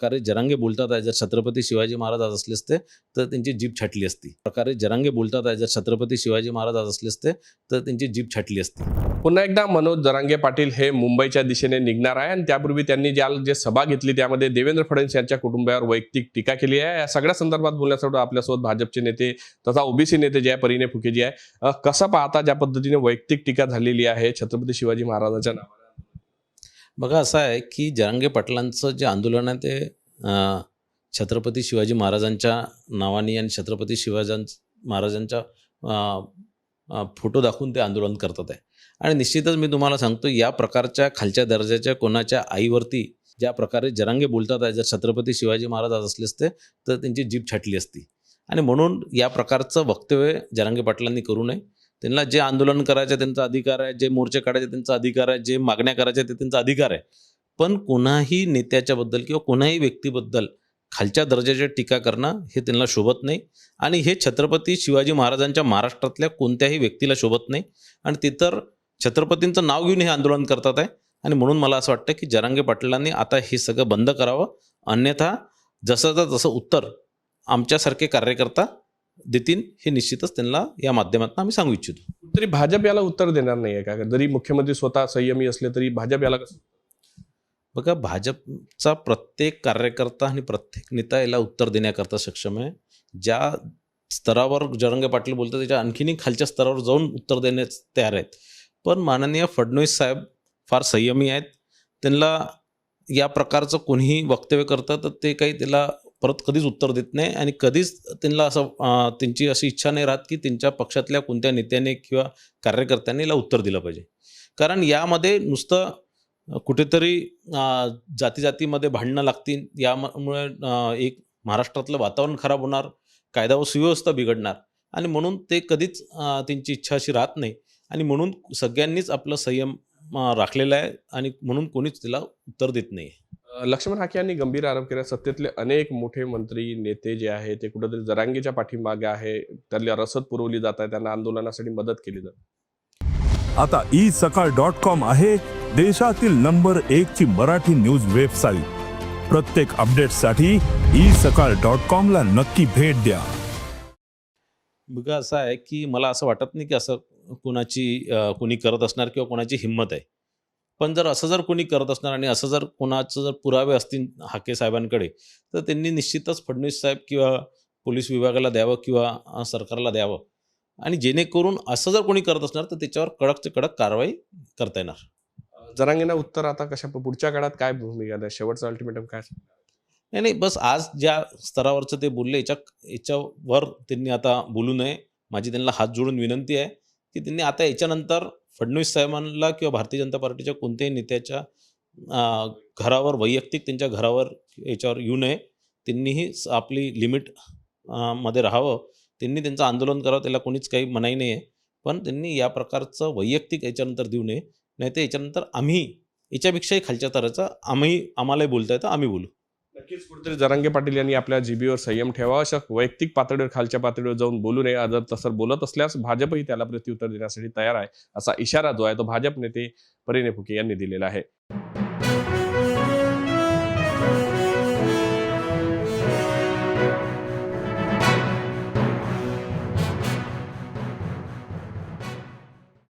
प्रकारे जरांगे बोलतात आहे. जर छत्रपती शिवाजी महाराज आज असले असते तर त्यांची जीभ छाटली असती. प्रकारे जरांगे बोलतात आहे. जर छत्रपती शिवाजी महाराज आज असले असते तर त्यांची जीभ छाटली असती. पुन्हा एकदा मनोज जरांगे पाटील हे मुंबईच्या दिशेने निघणार आहे आणि त्यापूर्वी त्यांनी ज्या जे सभा घेतली त्यामध्ये देवेंद्र फडणवीस यांच्या कुटुंबावर वैयक्तिक टीका केली आहे. या सगळ्या संदर्भात बोलण्यासाठी आपल्यासोबत भाजपचे नेते तथा ओबीसी नेते जे आहे परीने फुकेजी आहे. कसं पाहता ज्या पद्धतीने वैयक्तिक टीका झालेली आहे छत्रपती शिवाजी महाराजांच्या नावाने बघा असं आहे की जरांगे पाटलांचं जे आंदोलन आहे ते छत्रपती शिवाजी महाराजांच्या नावाने आणि छत्रपती शिवाजां महाराजांच्या फोटो दाखवून ते आंदोलन करतात आहे. आणि निश्चितच मी तुम्हाला सांगतो या प्रकारच्या खालच्या दर्जाच्या कोणाच्या आईवरती ज्या प्रकारे जरांगे बोलतात आहे जर छत्रपती शिवाजी महाराज आज असले असते तर त्यांची जीभ छाटली असती. आणि म्हणून या प्रकारचं वक्तव्य जरांगे पाटलांनी करू नये. त्यांना जे आंदोलन करायचं त्यांचा अधिकार आहे जे मोर्चे काढायचे त्यांचा अधिकार आहे जे मागण्या करायच्या ते त्यांचा अधिकार आहे. पण कोणाही नेत्याच्याबद्दल किंवा कोणाही व्यक्तीबद्दल खालच्या दर्जाची टीका करणं हे त्यांना शोभत नाही. आणि हे छत्रपती शिवाजी महाराजांच्या महाराष्ट्रातल्या कोणत्याही व्यक्तीला शोभत नाही. आणि ते तर छत्रपतींचं नाव घेऊन हे आंदोलन करतात आहे. आणि म्हणून मला असं वाटतं की जरांगे पाटलांनी आता हे सगळं बंद करावं. अन्यथा जसं तसं उत्तर आमच्यासारखे कार्यकर्ता देतील हे निश्चितच त्यांना या माध्यमातून आम्ही सांगू इच्छितो. तरी भाजप याला उत्तर देणार नाहीये का? जरी मुख्यमंत्री स्वतः संयमी असले तरी भाजप याला कसं? बघा भाजपचा प्रत्येक कार्यकर्ता आणि प्रत्येक नेता याला उत्तर देण्याकरता सक्षम आहे. ज्या स्तरावर जरंगे पाटील बोलतात त्याच्या आणखीनही खालच्या स्तरावर जाऊन उत्तर देण्यास तयार आहेत. पण माननीय फडणवीस साहेब फार संयमी आहेत. त्यांना या प्रकारचं कोणीही वक्तव्य करतं तर ते काही त्याला परत कधीच उत्तर देत नाही आणि कधीच त्यांना असं त्यांची अशी इच्छा नाही राहत की त्यांच्या पक्षातल्या कोणत्या नेत्याने किंवा कार्यकर्त्यांनी याला उत्तर दिलं पाहिजे. कारण यामध्ये नुसतं कुठेतरी जातीजातीमध्ये जाती जातीमध्ये भांडणं लागतील यामुळे एक महाराष्ट्रातलं वातावरण खराब होणार कायदा व सुव्यवस्था बिघडणार आणि म्हणून ते कधीच त्यांची इच्छा अशी राहत नाही आणि म्हणून सगळ्यांनीच आपलं संयम राखलेला आहे आणि म्हणून कोणीच त्याला उत्तर देत नाही आहे लक्ष्मण हाके यांनी गंभीर आरोप केला. सत्तेतले अनेक मोठे मंत्री नेते जे आहे ते कुठेतरी जरांगीच्या पाठीमागे आहे. त्याला रसद पुरवली जात आहे. त्यांना आंदोलनासाठी मदत केली जाते. आता ई सकाळ डॉट कॉम आहे देशातील नंबर एक ची मराठी न्यूज वेबसाईट. प्रत्येक अपडेटसाठी ई सकाळ डॉट कॉम ला नक्की भेट द्या. बघा असं आहे की मला असं वाटत नाही की असं कोणाची कोणी करत असणार किंवा कोणाची हिंमत आहे. पण जर असं जर कोणी करत असणार आणि असं जर कोणाचं जर पुरावे असतील हाके साहेबांकडे तर त्यांनी निश्चितच फडणवीस साहेब किंवा पोलीस विभागाला द्यावं किंवा सरकारला द्यावं. आणि जेणेकरून असं जर कोणी करत असणार तर त्याच्यावर कडकचे कडक कारवाई करता येणार. जरांगीना उत्तर आता कशा पुढच्या काळात काय भूमिका द्या? शेवटचं अल्टिमेटम काय? नाही नाही बस आज ज्या स्तरावरचं ते बोलले याच्या याच्यावर त्यांनी आता बोलू नये. माझी त्यांना हात जोडून विनंती आहे की त्यांनी आता याच्यानंतर फडणवीस साहेबांना किंवा भारतीय जनता पार्टीच्या कोणत्याही नेत्याच्या घरावर वैयक्तिक त्यांच्या घरावर याच्यावर येऊ नये. त्यांनीही स- आपली लिमिटमध्ये राहावं. त्यांनी त्यांचं आंदोलन करावं त्याला कोणीच काही मनाई नाही आहे पण त्यांनी या प्रकारचं वैयक्तिक याच्यानंतर देऊ नये. नाही तर याच्यानंतर आम्ही याच्यापेक्षाही खालच्या तराचा आम्ही आम्हालाही बोलता येतं आम्ही बोलू. नक्कीच कुठेतरी जरांगे पाटील यांनी आपल्या जीबीवर संयम ठेवा अशा वैयक्तिक पातळीवर खालच्या पातळीवर जाऊन बोलू नये. जर तसं बोलत असल्यास भाजपही त्याला प्रत्युत्तर देण्यासाठी तयार आहे असा इशारा जो आहे तो भाजप नेते परिणे फुके यांनी दिलेला आहे.